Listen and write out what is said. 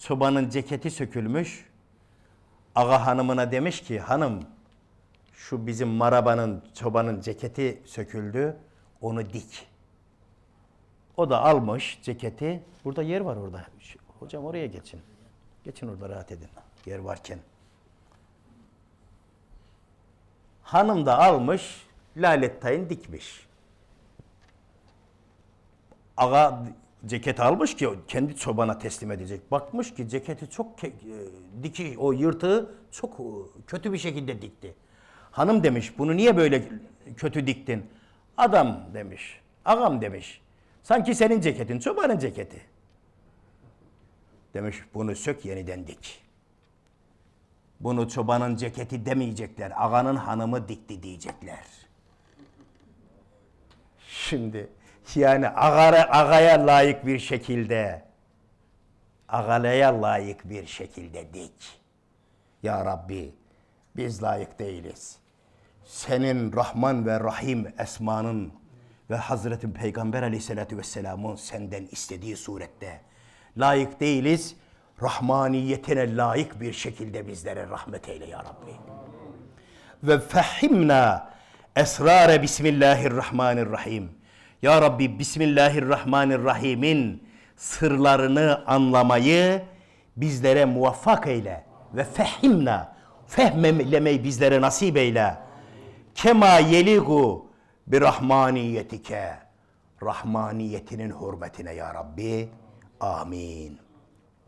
Çobanın ceketi sökülmüş. Ağa hanımına demiş ki hanım şu bizim marabanın çobanın ceketi söküldü onu dik. O da almış ceketi. Burada yer var orada. Hocam oraya geçin. Geçin orada rahat edin. Yer varken. Hanım da almış, lalet tayın dikmiş. Ağa ceket almış ki kendi çobana teslim edecek. Bakmış ki ceketi çok e, diki, o yırtığı çok e, kötü bir şekilde dikti. Hanım demiş, bunu niye böyle kötü diktin? Adam demiş, ağam demiş. Sanki senin ceketin, çobanın ceketi. Demiş, bunu sök yeniden dik. Bunu çobanın ceketi demeyecekler. Ağanın hanımı dikti diyecekler. Şimdi yani agara, agaya layık bir şekilde agalaya layık bir şekilde dik. Ya Rabbi biz layık değiliz. Senin Rahman ve Rahim esmanın ve Hazreti Peygamber aleyhissalatü vesselamın senden istediği surette layık değiliz. Rahmaniyetine layık bir şekilde bizlere rahmet eyle ya Rabbi. Ve fehimna esrare Bismillahirrahmanirrahim. Ya Rabbi Bismillahirrahmanirrahim'in sırlarını anlamayı bizlere muvaffak eyle. Ve fehimna fehmelemeyi bizlere nasip eyle. Kema yeligu bi rahmaniyetike. Rahmaniyetinin hürmetine ya Rabbi. Amin.